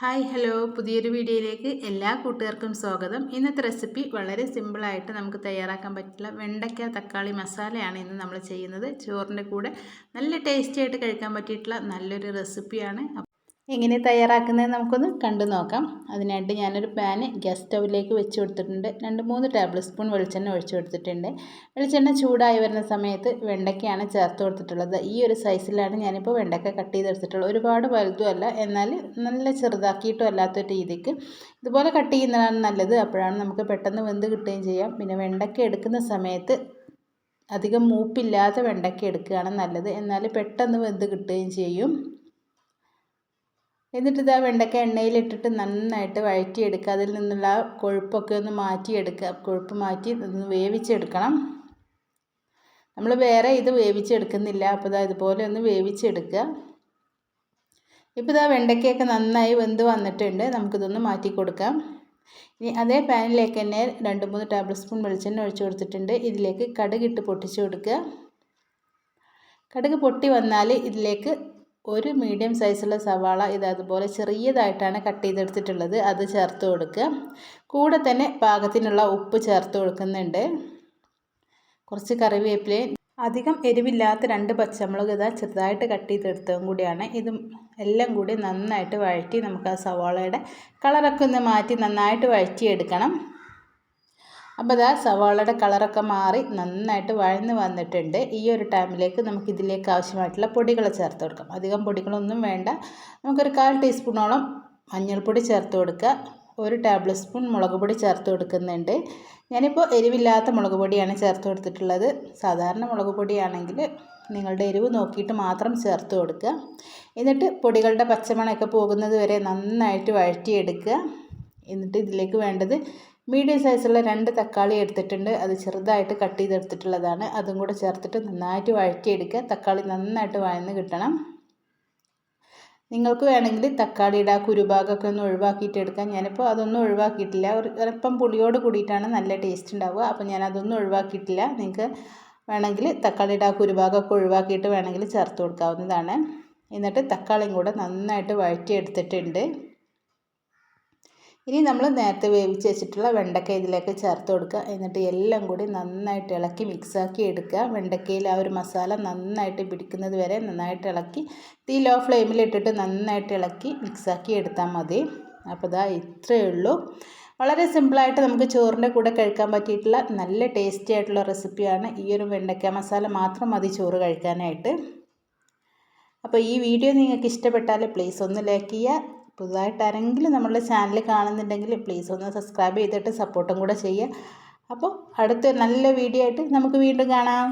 Hi hello. പുതിയൊരു വീഡിയോയിലേക്ക് എല്ലാ കൂട്ടുകാർക്കും സ്വാഗതം. ഇന്നത്തെ റെസിപ്പി വളരെ സിമ്പിളായിട്ട് നമുക്ക് തയ്യാറാക്കാൻ പറ്റില്ല. വെണ്ടയ്ക്ക തക്കാളി മസാലയാണ് ഇന്ന് നമ്മൾ ചെയ്യുന്നത്. ചോറിന്റെ കൂടെ നല്ല ടേസ്റ്റി ആയിട്ട് കഴിക്കാൻ പറ്റിയിട്ടുള്ള നല്ലൊരു റെസിപ്പിയാണ്. എങ്ങനെ തയ്യാറാക്കുന്നത് നമുക്കൊന്ന് കണ്ടു നോക്കാം. അതിനായിട്ട് ഞാനൊരു പാന് ഗ്യാസ് സ്റ്റൗവിലേക്ക് വെച്ച് കൊടുത്തിട്ടുണ്ട്. രണ്ട് മൂന്ന് ടേബിൾ സ്പൂൺ വെളിച്ചെണ്ണ ഒഴിച്ചു കൊടുത്തിട്ടുണ്ട്. വെളിച്ചെണ്ണ ചൂടായി വരുന്ന സമയത്ത് വെണ്ടയ്ക്കയാണ് ചേർത്ത് കൊടുത്തിട്ടുള്ളത്. ഈ ഒരു സൈസിലാണ് ഞാനിപ്പോൾ വെണ്ടയ്ക്ക കട്ട് ചെയ്തെടുത്തിട്ടുള്ളത് ഒരുപാട് വലുതുമല്ല എന്നാൽ നല്ല ചെറുതാക്കിയിട്ടും അല്ലാത്ത രീതിക്ക്. ഇതുപോലെ കട്ട് ചെയ്യുന്നതാണ് നല്ലത്. അപ്പോഴാണ് നമുക്ക് പെട്ടെന്ന് വെന്ത് കിട്ടുകയും ചെയ്യാം. പിന്നെ വെണ്ടയ്ക്ക എടുക്കുന്ന സമയത്ത് അധികം മൂപ്പില്ലാത്ത വെണ്ടയ്ക്ക എടുക്കുകയാണ് നല്ലത്. എന്നാൽ പെട്ടെന്ന് വെന്ത് കിട്ടുകയും ചെയ്യും. എന്നിട്ട് ഇതാ വെണ്ടക്ക എണ്ണയിലിട്ടിട്ട് നന്നായിട്ട് വഴറ്റിയെടുക്കുക. അതിൽ നിന്നുള്ള കൊഴുപ്പൊക്കെ ഒന്ന് മാറ്റിയെടുക്കുക. കൊഴുപ്പ് മാറ്റി ഒന്ന് വേവിച്ചെടുക്കണം. നമ്മൾ വേറെ ഇത് വേവിച്ചെടുക്കുന്നില്ല. അപ്പോൾ ഇതാ ഇതുപോലെ ഒന്ന് വേവിച്ചെടുക്കുക. ഇപ്പോൾ ഇതാ വെണ്ടയ്ക്കയൊക്കെ നന്നായി വെന്ത് വന്നിട്ടുണ്ട്. നമുക്കിതൊന്ന് മാറ്റി കൊടുക്കാം. ഇനി അതേ പാനിലേക്ക് തന്നെ രണ്ട് മൂന്ന് ടേബിൾ സ്പൂൺ വെളിച്ചെണ്ണ ഒഴിച്ചു കൊടുത്തിട്ടുണ്ട്. ഇതിലേക്ക് കടുകിട്ട് പൊട്ടിച്ചു കൊടുക്കുക. കടുക് പൊട്ടി വന്നാൽ ഇതിലേക്ക് ഒരു മീഡിയം സൈസുള്ള സവാള ഇത് അതുപോലെ ചെറിയതായിട്ടാണ് കട്ട് ചെയ്തെടുത്തിട്ടുള്ളത്. അത് ചേർത്ത് കൊടുക്കുക. കൂടെ തന്നെ പാകത്തിനുള്ള ഉപ്പ് ചേർത്ത് കൊടുക്കുന്നുണ്ട്. കുറച്ച് കറിവേപ്പിലയും അധികം എരിവില്ലാത്ത രണ്ട് പച്ചമുളക് ഇതാ ചെറുതായിട്ട് കട്ട് ചെയ്തെടുത്തതും കൂടിയാണ്. ഇതും എല്ലാം കൂടി നന്നായിട്ട് വഴറ്റി നമുക്ക് ആ സവാളയുടെ കളറൊക്കെ ഒന്ന് മാറ്റി നന്നായിട്ട് വഴറ്റിയെടുക്കണം. അപ്പോൾ ഇതാ സവാളയുടെ കളറൊക്കെ മാറി നന്നായിട്ട് വഴന്ന് വന്നിട്ടുണ്ട്. ഈ ഒരു ടൈമിലേക്ക് നമുക്ക് ഇതിലേക്ക് ആവശ്യമായിട്ടുള്ള പൊടികൾ ചേർത്ത് കൊടുക്കാം. അധികം പൊടികളൊന്നും വേണ്ട. നമുക്കൊരു കാൽ ടീസ്പൂണോളം മഞ്ഞൾപ്പൊടി ചേർത്ത് കൊടുക്കുക. ഒരു ടേബിൾ സ്പൂൺ മുളക് പൊടി ചേർത്ത് കൊടുക്കുന്നുണ്ട്. ഞാനിപ്പോൾ എരിവില്ലാത്ത മുളക് പൊടിയാണ് ചേർത്ത് കൊടുത്തിട്ടുള്ളത്. സാധാരണ മുളക് പൊടിയാണെങ്കിൽ നിങ്ങളുടെ എരിവ് നോക്കിയിട്ട് മാത്രം ചേർത്ത് കൊടുക്കുക. എന്നിട്ട് പൊടികളുടെ പച്ചമണമൊക്കെ പോകുന്നത് വരെ നന്നായിട്ട് വഴറ്റിയെടുക്കുക. എന്നിട്ട് ഇതിലേക്ക് വേണ്ടത് മീഡിയം സൈസുള്ള രണ്ട് തക്കാളി എടുത്തിട്ടുണ്ട്. അത് ചെറുതായിട്ട് കട്ട് ചെയ്തെടുത്തിട്ടുള്ളതാണ്. അതും കൂടെ ചേർത്തിട്ട് നന്നായിട്ട് വഴറ്റിയെടുക്കുക. തക്കാളി നന്നായിട്ട് വഴന്ന് കിട്ടണം. നിങ്ങൾക്ക് വേണമെങ്കിൽ തക്കാളിയുടെ ആ കുരുഭാഗമൊക്കെ ഒന്ന് ഒഴിവാക്കിയിട്ട് എടുക്കാം. ഞാനിപ്പോൾ അതൊന്നും ഒഴിവാക്കിയിട്ടില്ല. ഒരു അല്പം പുളിയോട് കൂടിയിട്ടാണ് നല്ല ടേസ്റ്റ് ഉണ്ടാവുക. അപ്പോൾ ഞാൻ അതൊന്നും ഒഴിവാക്കിയിട്ടില്ല. നിങ്ങൾക്ക് വേണമെങ്കിൽ തക്കാളിയുടെ ആ കുരുഭാഗമൊക്കെ ഒഴിവാക്കിയിട്ട് വേണമെങ്കിൽ ചേർത്ത് കൊടുക്കാവുന്നതാണ്. എന്നിട്ട് തക്കാളിയും കൂടെ നന്നായിട്ട് വഴറ്റിയെടുത്തിട്ടുണ്ട്. ഇനി നമ്മൾ നേരത്തെ വേവിച്ച് വെച്ചിട്ടുള്ള വെണ്ടക്ക ഇതിലേക്ക് ചേർത്ത് കൊടുക്കുക. എന്നിട്ട് എല്ലാം കൂടി നന്നായിട്ട് ഇളക്കി മിക്സാക്കി എടുക്കുക. വെണ്ടക്കയിൽ ആ ഒരു മസാല നന്നായിട്ട് പിടിക്കുന്നത് വരെ നന്നായിട്ട് ഇളക്കി തീ ലോ ഫ്ലെയിമിൽ ഇട്ടിട്ട് നന്നായിട്ട് ഇളക്കി മിക്സാക്കി എടുത്താൽ മതി. അപ്പോൾ ഇതാ ഇത്രയേ ഉള്ളൂ. വളരെ സിമ്പിളായിട്ട് നമുക്ക് ചോറിന്റെ കൂടെ കഴിക്കാൻ പറ്റിയിട്ടുള്ള നല്ല ടേസ്റ്റി ആയിട്ടുള്ള റെസിപ്പിയാണ് ഈ ഒരു വെണ്ടക്ക മസാല മാത്രം മതി ചോറ് കഴിക്കാനായിട്ട്. അപ്പോൾ ഈ വീഡിയോ നിങ്ങൾക്ക് ഇഷ്ടപ്പെട്ടാൽ പ്ലീസ് ഒന്ന് ലൈക്ക് ചെയ്യുക. പുതുതായിട്ട് ആരെങ്കിലും നമ്മളുടെ ചാനൽ കാണുന്നുണ്ടെങ്കിൽ പ്ലീസ് ഒന്ന് സബ്സ്ക്രൈബ് ചെയ്തിട്ട് സപ്പോർട്ടും കൂടെ ചെയ്യുക. അപ്പോൾ അടുത്ത നല്ല വീഡിയോ ആയിട്ട് നമുക്ക് വീണ്ടും കാണാം.